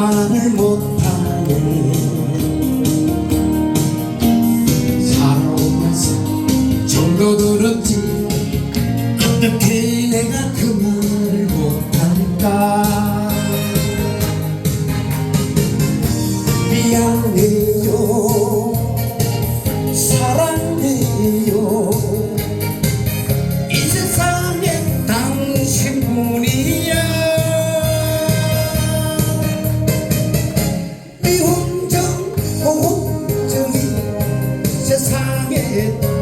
말을 못하네. 살아오면서 정도 들었지. 어떻게 내가 그 말을 못할까? 미안해요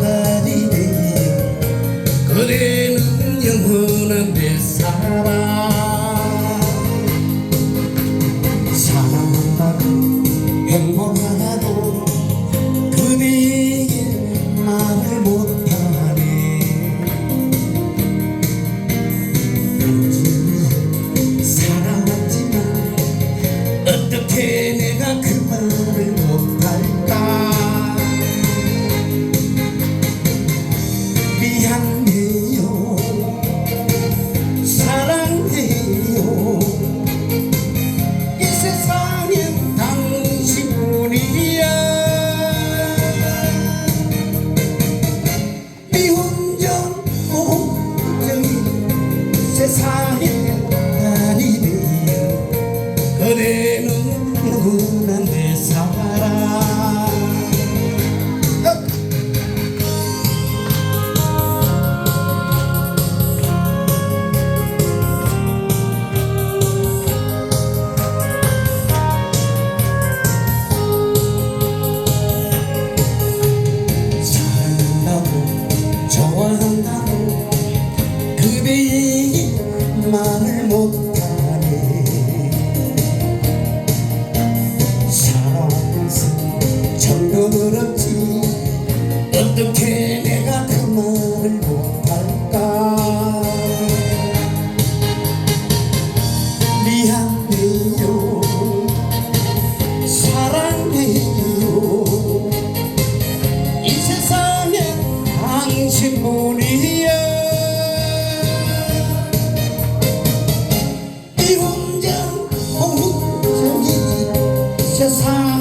딸이네 그대는 영원한 내 사랑. 사랑한다고 행복하다고 그대에게 말을 못하네. 왠지 사랑하지만 어떻게 세상의 아이들 그대는 누구나 내 사랑. 어떻게 내가 감옥을 못할까? 미안해요. 사랑해요. 이 세상에 당신뿐이야. 이 혼자 홍콩적인 세상에